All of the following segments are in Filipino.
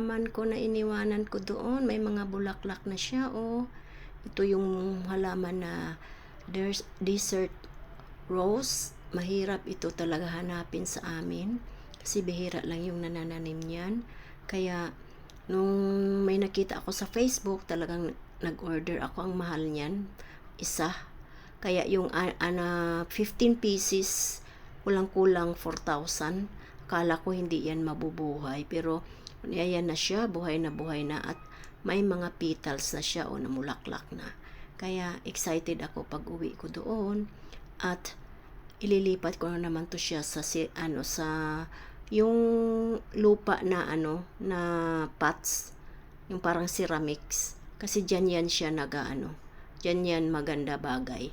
halaman ko na iniwanan ko doon. May mga bulaklak na siya, oh. Ito yung halaman na desert rose. Mahirap ito talaga hanapin sa amin. Kasi bihira lang yung nanananim niyan. Kaya, nung may nakita ako sa Facebook, talagang nag-order ako ang mahal niyan. Isa. Kaya yung ah, ana 15 pieces, kulang-kulang 4,000. Akala ko hindi yan mabubuhay. Pero, ayan na siya, buhay na buhay na. At may mga petals na siya o namulaklak na. Kaya, excited ako pag uwi ko doon. At, ililipat ko na naman to siya sa, si, ano, sa, yung lupa na, ano, na pots. Yung parang ceramics. Kasi dyan yan siya naga, ano, dyan yan maganda bagay.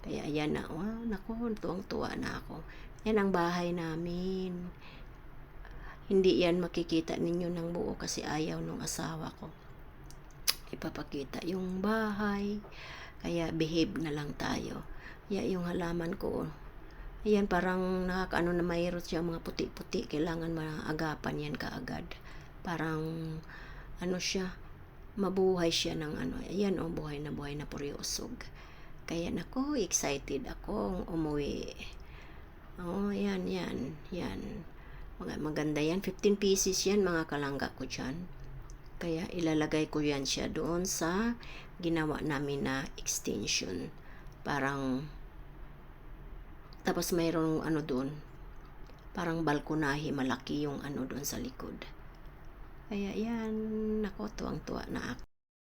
Kaya ayan na, wow, naku, tuwang-tuwa na ako. Yan ang bahay namin. Hindi yan makikita ninyo ng buo kasi ayaw nung asawa ko. Ipapakita yung bahay. Kaya behave na lang tayo. Kaya yung halaman ko, Ayan, parang nakakaano na mayroon siya mga puti-puti. Kailangan maagapan yan kaagad. Parang, ano siya, mabuhay siya ng ano. Ayan, oh, buhay na buhay na puryosog. Kaya nako, excited akong umuwi. Oh, yan, yan, yan. Maganda yan. 15 pieces yan, mga kalangga ko dyan. Kaya ilalagay ko yan siya doon sa ginawa namin na extension. Parang, tapos mayroong ano doon, parang balkonahe, malaki yung ano doon sa likod. Kaya yan, nako, tuwang-tuwa na ako.